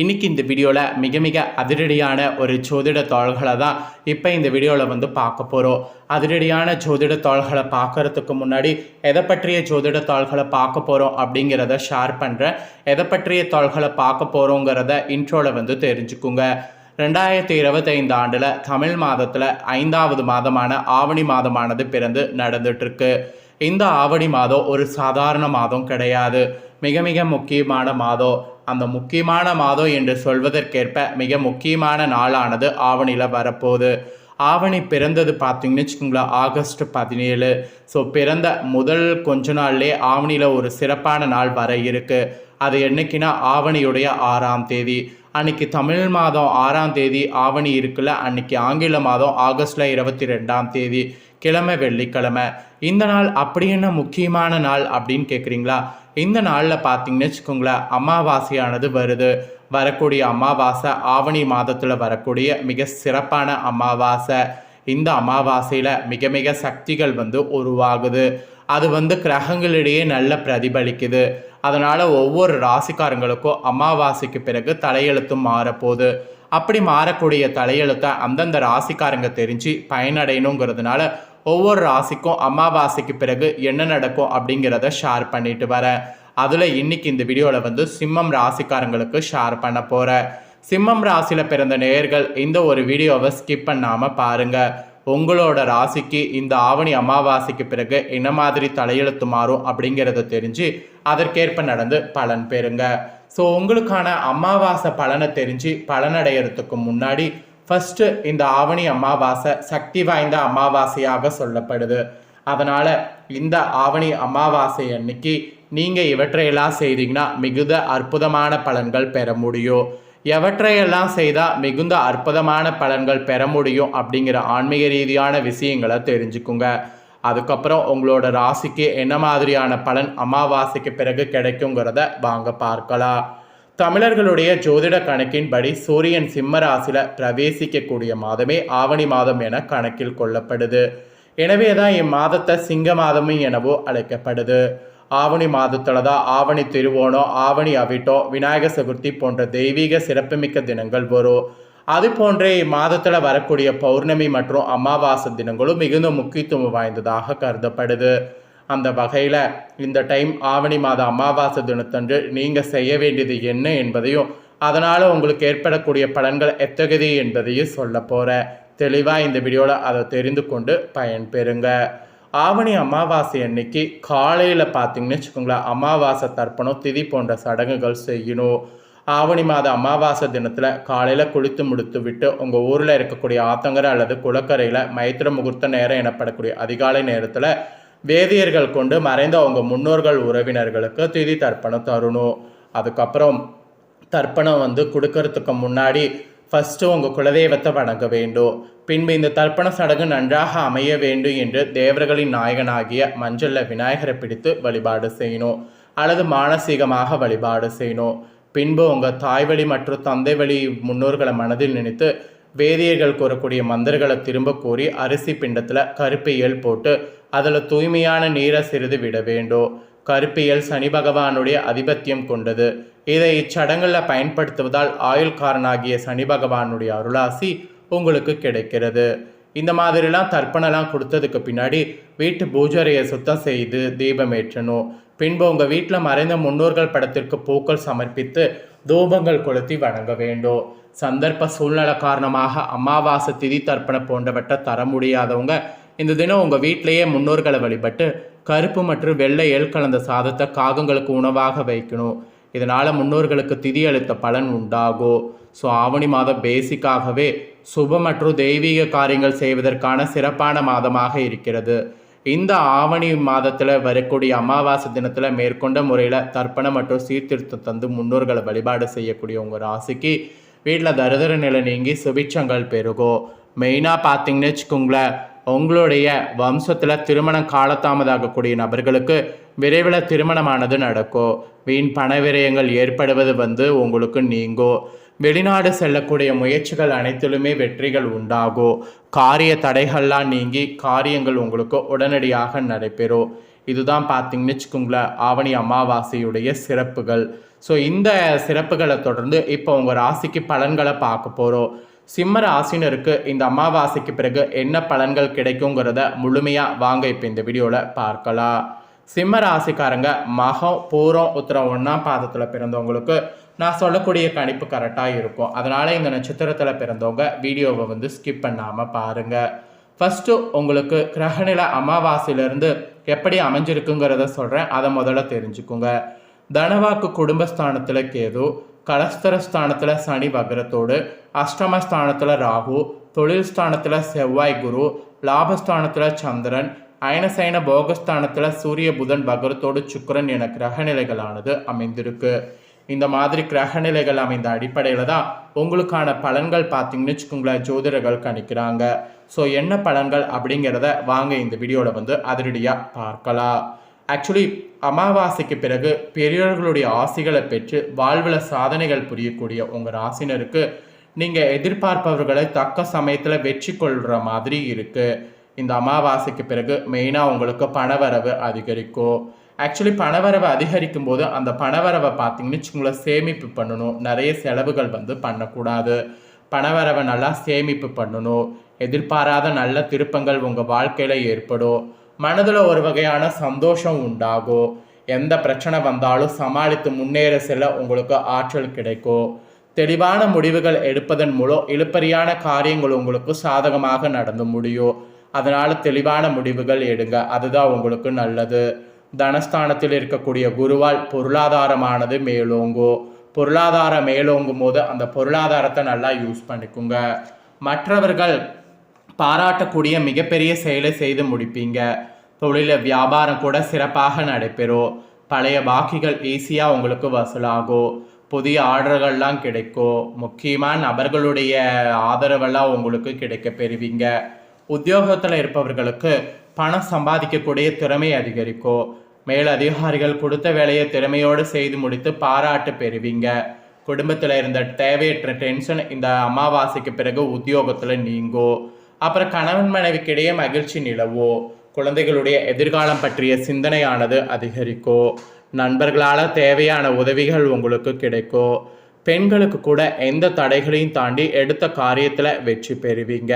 இன்னைக்கு இந்த வீடியோவில் மிக மிக அதிரடியான ஒரு ஜோதிட தாள்களை தான் இப்போ இந்த வீடியோவில் வந்து பார்க்க போகிறோம் அதிரடியான ஜோதிட தாள்களை பார்க்கறதுக்கு முன்னாடி எதை பற்றிய ஜோதிட தாள்களை பார்க்க போகிறோம் அப்படிங்கிறத ஷேர் பண்ணுறேன் எதை பற்றிய தாள்களை பார்க்க போகிறோங்கிறத இன்ட்ரோவில் வந்து தெரிஞ்சுக்குங்க. ரெண்டாயிரத்தி இருபத்தைந்து ஆண்டில் தமிழ் மாதத்தில் ஐந்தாவது மாதமான ஆவணி மாதமானது பிறந்து நடந்துட்டுருக்கு. இந்த ஆவணி மாதம் ஒரு சாதாரண மாதம் கிடையாது. மிக மிக முக்கியமான மாதம். அந்த முக்கியமான மாதம் என்று சொல்வதற்கேற்ப மிக முக்கியமான நாளானது ஆவணியில் வரப்போகுது. ஆவணி பிறந்தது பார்த்தீங்கன்னு வச்சுக்கோங்களேன் ஆகஸ்ட் பதினேழு. ஸோ பிறந்த முதல் கொஞ்ச நாள்லே ஆவணியில் ஒரு சிறப்பான நாள் வர இருக்கு. அது என்னைக்குன்னா ஆவணியுடைய ஆறாம் தேதி. அன்னைக்கு தமிழ் மாதம் ஆறாம் தேதி ஆவணி இருக்குல்ல அன்னைக்கு ஆங்கில மாதம் ஆகஸ்டில் இருபத்தி ரெண்டாம் தேதி கிழமை வெள்ளிக்கிழமை. இந்த நாள் அப்படி என்ன முக்கியமான நாள் அப்படின்னு கேட்குறீங்களா இந்த நாளில் பார்த்தீங்கன்னு வச்சுக்கோங்களேன் அமாவாசையானது வருது. வரக்கூடிய அமாவாசை ஆவணி மாதத்தில் வரக்கூடிய மிக சிறப்பான அமாவாசை. இந்த அமாவாசையில் மிக மிக சக்திகள் வந்து உருவாகுது. அது வந்து கிரகங்களிடையே நல்ல பிரதிபலிக்குது. அதனால் ஒவ்வொரு ராசிக்காரங்களுக்கும் அமாவாசைக்கு பிறகு தலையெழுத்தும் மாறப்போகுது. அப்படி மாறக்கூடிய தலையெழுத்தை அந்தந்த ராசிக்காரங்க தெரிஞ்சு பயனடையணுங்கிறதுனால ஒவ்வொரு ராசிக்கும் அமாவாசைக்கு பிறகு என்ன நடக்கும் அப்படிங்கிறத ஷேர் பண்ணிட்டு வரேன். அதில் இன்னைக்கு இந்த வீடியோவில் வந்து சிம்மம் ராசிக்காரங்களுக்கு ஷேர் பண்ண போகிறேன் சிம்மம் ராசியில் பிறந்த நேயர்கள் இந்த ஒரு வீடியோவை ஸ்கிப் பண்ணாமல் பாருங்கள் உங்களோட ராசிக்கு இந்த ஆவணி அமாவாசைக்கு பிறகு என்ன மாதிரி தலையெழுத்து மாறும் அப்படிங்கிறத தெரிஞ்சு அதற்கேற்ப நடந்து பலன் பெறுங்க. ஸோ உங்களுக்கான அமாவாசை பலனை தெரிஞ்சு பலனடைகிறதுக்கு முன்னாடி ஃபஸ்ட்டு இந்த ஆவணி அமாவாசை சக்தி வாய்ந்த அமாவாசையாக சொல்லப்படுது. அதனால் இந்த ஆவணி அமாவாசை அன்னைக்கு நீங்கள் இவற்றையெல்லாம் செய்தீங்கன்னா மிகுந்த அற்புதமான பலன்கள் பெற முடியும். எவற்றையெல்லாம் செய்தால் மிகுந்த அற்புதமான பலன்கள் பெற முடியும் அப்படிங்கிற ஆன்மீக ரீதியான விஷயங்களை தெரிஞ்சுக்குங்க. அதுக்கப்புறம் உங்களோட ராசிக்கு என்ன மாதிரியான பலன் அமாவாசைக்கு பிறகு கிடைக்குங்கிறத வாங்க பார்க்கலாம். தமிழர்களுடைய ஜோதிட கணக்கின்படி சூரியன் சிம்ம ராசியில் பிரவேசிக்கக்கூடிய மாதமே ஆவணி மாதம் என கணக்கில் கொள்ளப்படுது. எனவே தான் இம்மாதத்தை சிங்க மாதமும் எனவோ அழைக்கப்படுது. ஆவணி மாதத்தில் தான் ஆவணி திருவோணம் ஆவணி அவிட்டோ விநாயகர் சதுர்த்தி போன்ற தெய்வீக சிறப்புமிக்க தினங்கள் வரும். அது போன்றே இம்மாதத்தில் வரக்கூடிய பௌர்ணமி மற்றும் அமாவாசை தினங்களும் மிகுந்த முக்கியத்துவம் வாய்ந்ததாக கருதப்படுது. அந்த வகையில் இந்த டைம் ஆவணி மாத அமாவாசை தினத்தன்று நீங்கள் செய்ய வேண்டியது என்ன என்பதையும் அதனால் உங்களுக்கு ஏற்படக்கூடிய பலன்கள் எத்தகுதி என்பதையும் சொல்ல போகிறேன் தெளிவாக இந்த வீடியோவில் அதை தெரிந்து கொண்டு பயன்பெறுங்க. ஆவணி அமாவாசை அன்னைக்கு காலையில் பார்த்தீங்கன்னு வச்சுக்கோங்களேன் அமாவாசை தர்ப்பணம் திதி போன்ற சடங்குகள் செய்யணும். ஆவணி மாத அமாவாசை தினத்தில் காலையில் குளித்து முடித்து விட்டு உங்கள் ஊரில் இருக்கக்கூடிய ஆத்தங்கரை அல்லது குளக்கரையில் மைத்திர முகூர்த்த நேரம் எனப்படக்கூடிய அதிகாலை நேரத்தில் வேதியர்கள் கொண்டு மறைந்த அவங்க முன்னோர்கள் உறவினர்களுக்கு திதி தர்ப்பணம் தரணும். அதுக்கப்புறம் தர்ப்பணம் வந்து கொடுக்கறதுக்கு முன்னாடி ஃபஸ்ட்டு உங்கள் குலதெய்வத்தை வணங்க வேண்டும். பின்பு இந்த தர்ப்பண சடங்கு நன்றாக அமைய வேண்டும் என்று தேவர்களின் நாயகனாகிய மஞ்சளில் விநாயகரை பிடித்து வழிபாடு செய்யணும். அல்லது மானசீகமாக வழிபாடு செய்யணும். பின்பு உங்கள் தாய்வழி மற்றும் தந்தை வழி முன்னோர்களை மனதில் நினைத்து வேதியர்கள் கூறக்கூடிய மந்திரங்களை திரும்ப கூறி அரிசி பிண்டத்தில் கருப்பியல் போட்டு அதில் தூய்மையான நீரை சிறிது விட வேண்டும் கருப்பியல் சனி பகவானுடைய அதிபத்தியம் கொண்டது. இதை இச்சடங்களில் பயன்படுத்துவதால் ஆயுள்காரனாகிய சனி பகவானுடைய அருளாசி உங்களுக்கு கிடைக்கிறது. இந்த மாதிரிலாம் தர்ப்பணம்லாம் கொடுத்ததுக்கு பின்னாடி வீட்டு பூஜரையை சுத்தம் செய்து தீபம் ஏற்றணும். பின்பு உங்கள் வீட்டில் மறைந்த முன்னோர்கள் படத்திற்கு பூக்கள் சமர்ப்பித்து தூபங்கள் கொளுத்தி வணங்க வேண்டும் சந்தர்ப்ப சூழ்நிலை காரணமாக அமாவாசை திதி தர்ப்பணம் போன்றவற்றை தர முடியாதவங்க இந்த தினம் உங்கள் வீட்டிலேயே முன்னோர்களை வழிபட்டு கருப்பு மற்றும் வெள்ளை எல் கலந்த சாதத்தை காகங்களுக்கு உணவாக வைக்கணும். இதனால் முன்னோர்களுக்கு திதி அளித்த பலன் உண்டாகும் ஸோ ஆவணி மாதம் பேசிக்காகவே சுப மற்றும் தெய்வீக காரியங்கள் செய்வதற்கான சிறப்பான மாதமாக இருக்கிறது. இந்த ஆவணி மாதத்தில் வரக்கூடிய அமாவாசை தினத்தில் மேற்கொண்ட முறையில் தர்ப்பணம் மற்றும் சீர்திருத்தம் தந்து முன்னோர்களை வழிபாடு செய்யக்கூடிய உங்கள் ராசிக்கு வீட்டில் தரிதர நிலை நீங்கி சுபிட்சங்கள் பெருகும் மெயினாக பார்த்தீங்கன்னு வச்சுக்கோங்களேன் உங்களுடைய வம்சத்தில் திருமணம் காலதாமதாகக்கூடிய நபர்களுக்கு விரைவில் திருமணமானது நடக்கும் வீண் பண விரயங்கள் ஏற்படுவது வந்து உங்களுக்கு நீங்கும் வெளிநாடு செல்லக்கூடிய முயற்சிகள் அனைத்திலுமே வெற்றிகள் உண்டாகும் காரிய தடைகள்லாம் நீங்கி காரியங்கள் உங்களுக்கு உடனடியாக நடைபெறும் இதுதான் பார்த்தீங்கன்னு வச்சுக்கோங்களேன் ஆவணி அமாவாசையுடைய சிறப்புகள். ஸோ இந்த சிறப்புகளை தொடர்ந்து இப்போ உங்கள் ராசிக்கு பலன்களை பார்க்க போகிறோம் சிம்ம ராசினருக்கு இந்த அமாவாசைக்கு பிறகு என்ன பலன்கள் கிடைக்குங்கிறத முழுமையாக வாங்க இப்போ இந்த வீடியோவில் பார்க்கலாம். சிம்ம ராசிக்காரங்க மகம் பூரம் உத்திரம் ஒன்றாம் பாதத்தில் பிறந்தவங்களுக்கு நான் சொல்லக்கூடிய கணிப்பு கரெக்டாக இருக்கும். அதனால் இந்த நட்சத்திரத்தில் பிறந்தவங்க வீடியோவை வந்து ஸ்கிப் பண்ணாமல் பாருங்கள் ஃபஸ்ட்டு உங்களுக்கு கிரகநில அமாவாசையிலேருந்து எப்படி அமைஞ்சிருக்குங்கிறத சொல்கிறேன் அதை முதல்ல தெரிஞ்சுக்குங்க. தனவாக்கு குடும்பஸ்தானத்தில் கேது கலஸ்தரஸ்தானத்தில் சனி வக்ரத்தோடு அஷ்டமஸ்தானத்தில் ராகு தொழில் ஸ்தானத்தில் செவ்வாய் குரு லாபஸ்தானத்தில் சந்திரன் அயனசைன போகஸ்தானத்தில் சூரிய புதன் பகரத்தோடு சுக்கரன் என கிரகநிலைகளானது அமைந்திருக்கு. இந்த மாதிரி கிரகநிலைகள் அமைந்த அடிப்படையில் தான் உங்களுக்கான பலன்கள் பார்த்தீங்கன்னு வச்சுக்கோங்களேன் ஜோதிடர்கள் கணிக்கிறாங்க. ஸோ என்ன பலன்கள் அப்படிங்கிறத வாங்க இந்த வீடியோவில் வந்து அதிரடியாக பார்க்கலாம். ஆக்சுவலி அமாவாசைக்கு பிறகு பெரியவர்களுடைய ஆசைகளை பெற்று வாழ்வில் சாதனைகள் புரியக்கூடிய உங்கள் ராசினருக்கு நீங்கள் எதிர்பார்ப்பவர்களை தக்க சமயத்தில் வெற்றி கொள்கிற மாதிரி இருக்குது இந்த அமாவாசைக்கு பிறகு மெயினாக உங்களுக்கு பணவரவு அதிகரிக்கும் ஆக்சுவலி பணவரவை அதிகரிக்கும் போது அந்த பணவரவை பார்த்தீங்கன்னு வச்சுங்களை சேமிப்பு பண்ணணும். நிறைய செலவுகள் வந்து பண்ணக்கூடாது. பணவரவை நல்லா சேமிப்பு பண்ணணும். எதிர்பாராத நல்ல திருப்பங்கள் உங்கள் வாழ்க்கையில் ஏற்படும். மனதில் ஒரு வகையான சந்தோஷம் உண்டாகும் எந்த பிரச்சனை வந்தாலும் சமாளித்து முன்னேற செல்ல உங்களுக்கு ஆற்றல் கிடைக்கும். தெளிவான முடிவுகள் எடுப்பதன் மூலம் இழுப்பறியான காரியங்கள் உங்களுக்கு சாதகமாக நடந்து முடியும். அதனால் தெளிவான முடிவுகள் எடுங்க. அதுதான் உங்களுக்கு நல்லது. தனஸ்தானத்தில் இருக்கக்கூடிய குருவால் பொருளாதாரமானது மேலோங்கும். பொருளாதாரம் மேலோங்கும் போது அந்த பொருளாதாரத்தை நல்லா யூஸ் பண்ணிக்குங்க. மற்றவர்கள் பாராட்டக்கூடிய மிகப்பெரிய செயலை செய்து முடிப்பீங்க. தொழில வியாபாரம் கூட சிறப்பாக நடைபெறும் பழைய பாக்கிகள் ஈஸியாக உங்களுக்கு வசூலாகும் புதிய ஆர்டர்கள்லாம் கிடைக்கும் முக்கியமான நபர்களுடைய ஆதரவெல்லாம் உங்களுக்கு கிடைக்க பெறுவீங்க. உத்தியோகத்தில் இருப்பவர்களுக்கு பணம் சம்பாதிக்கக்கூடிய திறமை அதிகரிக்கும் மேல் அதிகாரிகள் கொடுத்த வேலையை திறமையோடு செய்து முடித்து பாராட்டு பெறுவீங்க. குடும்பத்தில் இருந்த தேவையற்ற டென்ஷன் இந்த அமாவாசைக்கு பிறகு உத்தியோகத்தில் நீங்கும் அப்புறம் கணவன் மனைவிக்கிடையே மகிழ்ச்சி நிலவோ. குழந்தைகளுடைய எதிர்காலம் பற்றிய சிந்தனையானது அதிகரிக்கும் நண்பர்களால் தேவையான உதவிகள் உங்களுக்கு கிடைக்கும் பெண்களுக்கு கூட எந்த தடைகளையும் தாண்டி எடுத்த காரியத்தில் வெற்றி பெறுவீங்க.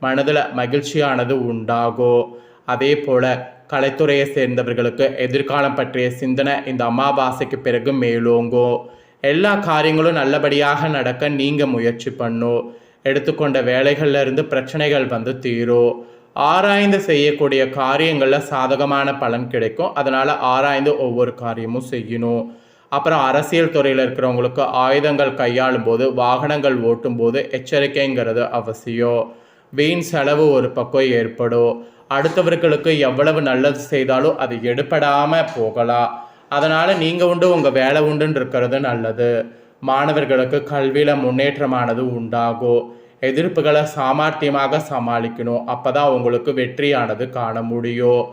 மனதில் மகிழ்ச்சியானது உண்டாகும் அதே போல் கலைத்துறையை சேர்ந்தவர்களுக்கு எதிர்காலம் பற்றிய சிந்தனை இந்த அமாவாசைக்கு பிறகு மேலோங்கும் எல்லா காரியங்களும் நல்லபடியாக நடக்க நீங்கள் முயற்சி பண்ணும் எடுத்துக்கொண்ட வேலைகளில் இருந்து பிரச்சனைகள் வந்து தீரும் ஆராய்ந்து செய்யக்கூடிய காரியங்களில் சாதகமான பலன் கிடைக்கும். அதனால் ஆராய்ந்து ஒவ்வொரு காரியமும் செய்யணும். அப்புறம் அரசியல் துறையில் இருக்கிறவங்களுக்கு ஆயுதங்கள் கையாளும் போது வாகனங்கள் ஓட்டும் போது எச்சரிக்கைங்கிறது அவசியம். வீண் செலவு ஒரு பக்கம் ஏற்படும். அடுத்தவர்களுக்கு எவ்வளவு நல்லது செய்தாலும் அது எடுப்படாமல் போகலாம். அதனால் நீங்கள் உண்டு உங்கள் வேலை உண்டுன்னு இருக்கிறது நல்லது. மாணவர்களுக்கு கல்வியில் முன்னேற்றமானது உண்டாகும். எதிர்ப்புகளை சாமர்த்தியமாக சமாளிக்கணும். அப்போ தான் உங்களுக்கு வெற்றியானது காண முடியும்.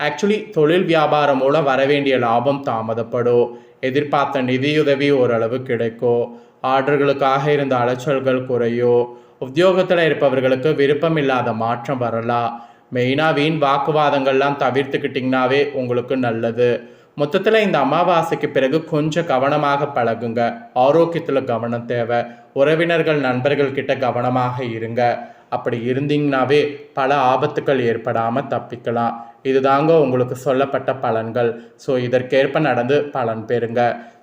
ஆக்சுவலி தொழில் வியாபாரம் மூலம் வரவேண்டிய லாபம் தாமதப்படும். எதிர்பார்த்த நிதியுதவி ஓரளவு கிடைக்கும். ஆர்டர்களுக்காக இருந்த அலைச்சல்கள் குறையும். உத்தியோகத்தில் இருப்பவர்களுக்கு விருப்பம் இல்லாத மாற்றம் வரலாம். மெயினாக வீண் வாக்குவாதங்கள்லாம் தவிர்த்துக்கிட்டிங்கனாவே உங்களுக்கு நல்லது. மொத்தத்தில் இந்த அமாவாசைக்கு பிறகு கொஞ்சம் கவனமாக பழகுங்க. ஆரோக்கியத்தில் கவனம் தேவை. உறவினர்கள் நண்பர்கள் கிட்ட கவனமாக இருங்க. அப்படி இருந்தீங்கனாவே பல ஆபத்துக்கள் ஏற்படாமல் தப்பிக்கலாம். இதுதாங்க உங்களுக்கு சொல்லப்பட்ட பலன்கள். ஸோ இதற்கேற்ப நடந்து பலன் பெறுங்க.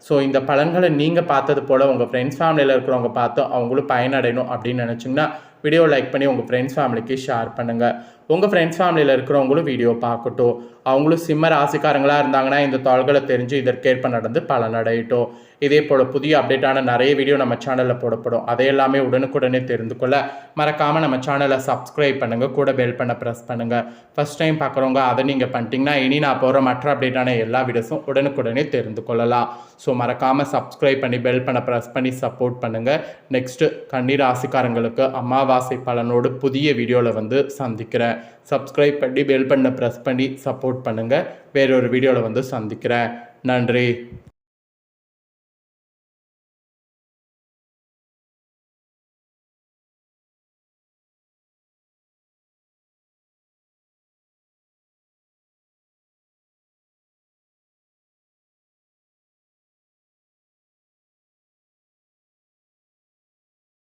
ஸோ இந்த பலன்களை நீங்கள் பார்த்தது போல் உங்கள் ஃப்ரெண்ட்ஸ் ஃபேமிலியில் இருக்கிறவங்க பார்த்து அவங்களும் பயனடையணும் அப்படின்னு நினச்சிங்கன்னா வீடியோ லைக் பண்ணி உங்கள் ஃப்ரெண்ட்ஸ் ஃபேமிலிக்கு ஷேர் பண்ணுங்கள் உங்கள் ஃப்ரெண்ட்ஸ் ஃபேமிலியில் இருக்கிறவங்களும் வீடியோ பார்க்கட்டும். அவங்களும் சிம்ம ராசிக்காரங்களாக இருந்தாங்கன்னா இந்த தாள்களை தெரிஞ்சு இதற்கேற்ப நடந்து பலனடையட்டும். இதே போல் புதிய அப்டேட்டான நிறைய வீடியோ நம்ம சேனலில் போடப்படும். அதை எல்லாமே உடனுக்குடனே தெரிந்து கொள்ள மறக்காமல் நம்ம சேனலை சப்ஸ்கிரைப் பண்ணுங்கள் கூட பெல் பண்ண ப்ரெஸ் பண்ணுங்கள் ஃபஸ்ட் டைம் பார்க்குறவங்க அதை நீங்கள் பண்ணிட்டீங்கன்னா இனி நான் போகிற மற்ற அப்டேட்டான எல்லா வீடியோஸும் உடனுக்குடனே தெரிந்து கொள்ளலாம். ஸோ மறக்காமல் சப்ஸ்கிரைப் பண்ணி பெல் பண்ண ப்ரெஸ் பண்ணி சப்போர்ட் பண்ணுங்கள் நெக்ஸ்ட்டு கண்ணீர் ஆசிக்காரங்களுக்கு அமாவாசை பலனோடு புதிய வீடியோவில் வந்து சந்திக்கிறேன். சப்ஸ்கிரைப் பண்ணி பெல் பண்ண ப்ரெஸ் பண்ணி சப்போர்ட் பண்ணுங்கள் வேறொரு வீடியோவில் வந்து சந்திக்கிறேன். நன்றி.